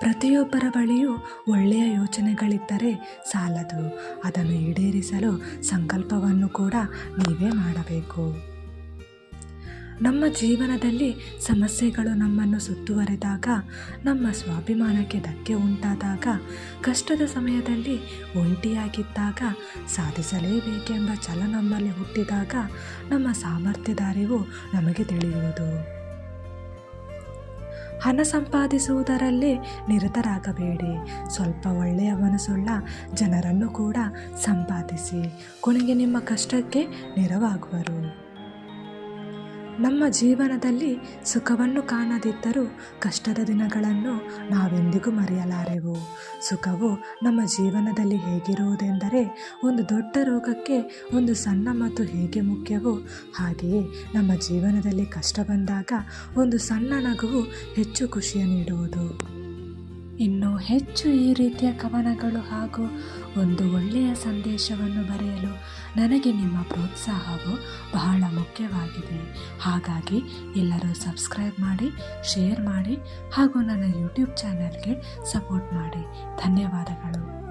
ಪ್ರತಿಯೊಬ್ಬರ ಬಳಿಯೂ ಒಳ್ಳೆಯ ಯೋಚನೆಗಳಿದ್ದರೆ ಸಾಲದು. ಅದನ್ನು ಈಡೇರಿಸಲು ಸಂಕಲ್ಪವನ್ನು ಕೂಡ ನೀವೇ ಮಾಡಬೇಕು. ನಮ್ಮ ಜೀವನದಲ್ಲಿ ಸಮಸ್ಯೆಗಳು ನಮ್ಮನ್ನು ಸುತ್ತುವರೆದಾಗ, ನಮ್ಮ ಸ್ವಾಭಿಮಾನಕ್ಕೆ ಧಕ್ಕೆ ಉಂಟಾದಾಗ, ಕಷ್ಟದ ಸಮಯದಲ್ಲಿ ಒಂಟಿಯಾಗಿದ್ದಾಗ, ಸಾಧಿಸಲೇಬೇಕೆಂಬ ಛಲ ನಮ್ಮಲ್ಲಿ ಹುಟ್ಟಿದಾಗ, ನಮ್ಮ ಸಾಮರ್ಥ್ಯದ ನಮಗೆ ತಿಳಿಯುವುದು. ಹಣ ಸಂಪಾದಿಸುವುದರಲ್ಲಿ ನಿರತರಾಗಬೇಡಿ. ಸ್ವಲ್ಪ ಒಳ್ಳೆಯ ಮನಸ್ಸುಳ್ಳ ಜನರನ್ನು ಕೂಡ ಸಂಪಾದಿಸಿ. ಕೊನೆಗೆ ನಿಮ್ಮ ಕಷ್ಟಕ್ಕೆ ನೆರವಾಗುವರು. ನಮ್ಮ ಜೀವನದಲ್ಲಿ ಸುಖವನ್ನು ಕಾಣದಿದ್ದರೂ ಕಷ್ಟದ ದಿನಗಳನ್ನು ನಾವೆಂದಿಗೂ ಮರೆಯಲಾರೆವು. ಸುಖವು ನಮ್ಮ ಜೀವನದಲ್ಲಿ ಹೇಗಿರುವುದೆಂದರೆ ಒಂದು ದೊಡ್ಡ ರೋಗಕ್ಕೆ ಒಂದು ಸಣ್ಣ ಮತ್ತು ಹೇಗೆ ಮುಖ್ಯವೋ. ಹಾಗೆಯೇ ನಮ್ಮ ಜೀವನದಲ್ಲಿ ಕಷ್ಟ ಬಂದಾಗ ಒಂದು ಸಣ್ಣ ನಗುವು ಹೆಚ್ಚು ಖುಷಿಯ ನೀಡುವುದು. ಇನ್ನು ಹೆಚ್ಚು ಈ ರೀತಿಯ ಕವನಗಳು ಹಾಗೂ ಒಂದು ಒಳ್ಳೆಯ ಸಂದೇಶವನ್ನು ಬರೆಯಲು ನನಗೆ ನಿಮ್ಮ ಪ್ರೋತ್ಸಾಹವು ಬಹಳ ಮುಖ್ಯವಾಗಿದೆ. ಹಾಗಾಗಿ ಎಲ್ಲರೂ ಸಬ್ಸ್ಕ್ರೈಬ್ ಮಾಡಿ, ಶೇರ್ ಮಾಡಿ ಹಾಗೂ ನನ್ನ ಯೂಟ್ಯೂಬ್ ಚಾನಲ್ಗೆ ಸಪೋರ್ಟ್ ಮಾಡಿ. ಧನ್ಯವಾದಗಳು.